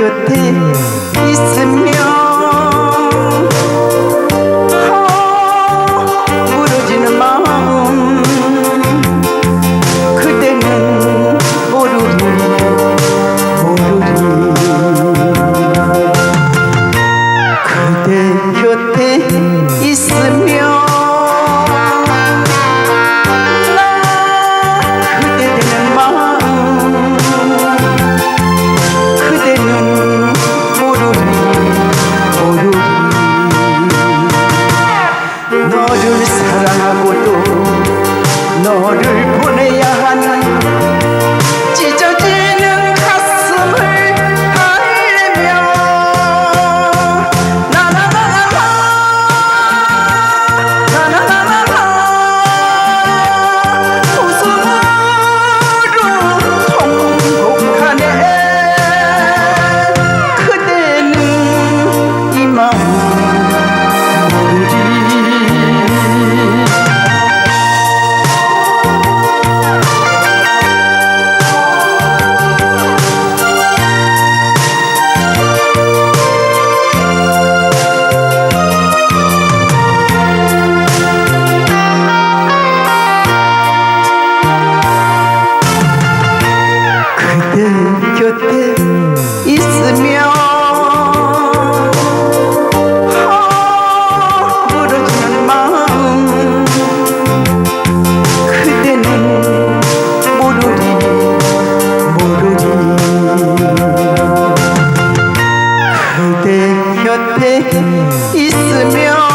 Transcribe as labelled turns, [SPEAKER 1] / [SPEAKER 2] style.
[SPEAKER 1] your thing. 곁에 있으면